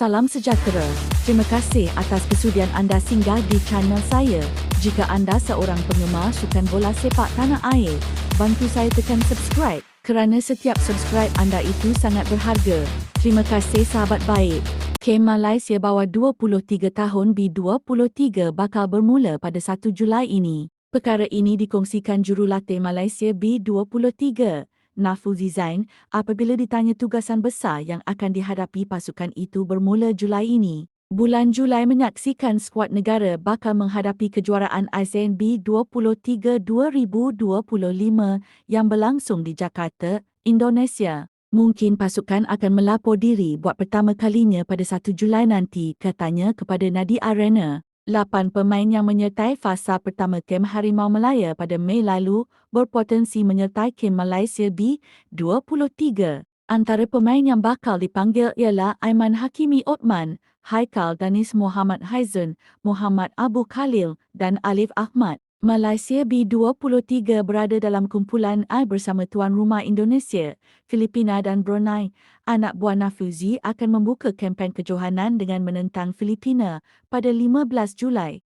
Salam sejahtera. Terima kasih atas kesudian anda singgah di channel saya. Jika anda seorang penggemar sukan bola sepak tanah air, bantu saya tekan subscribe kerana setiap subscribe anda itu sangat berharga. Terima kasih sahabat baik. Kem Malaysia bawah 23 tahun B23 bakal bermula pada 1 Julai ini. Perkara ini dikongsikan jurulatih Malaysia B23. Nafuzi Zain apabila ditanya tugasan besar yang akan dihadapi pasukan itu bermula Julai ini. Bulan Julai menyaksikan skuad negara bakal menghadapi kejuaraan ASEAN B23 2025 yang berlangsung di Jakarta, Indonesia. Mungkin pasukan akan melapor diri buat pertama kalinya pada 1 Julai nanti, katanya kepada Nadi Arena. Lapan pemain yang menyertai fasa pertama kem Harimau Melaya pada Mei lalu berpotensi menyertai kem Malaysia B23. Antara pemain yang bakal dipanggil ialah Aiman Hakimi Otman, Haikal Danis Muhammad Haizun, Muhammad Abu Khalil dan Alif Ahmad. Malaysia B23 berada dalam kumpulan I bersama tuan rumah Indonesia, Filipina dan Brunei. Anak buah Nafuzi akan membuka kempen kejohanan dengan menentang Filipina pada 15 Julai.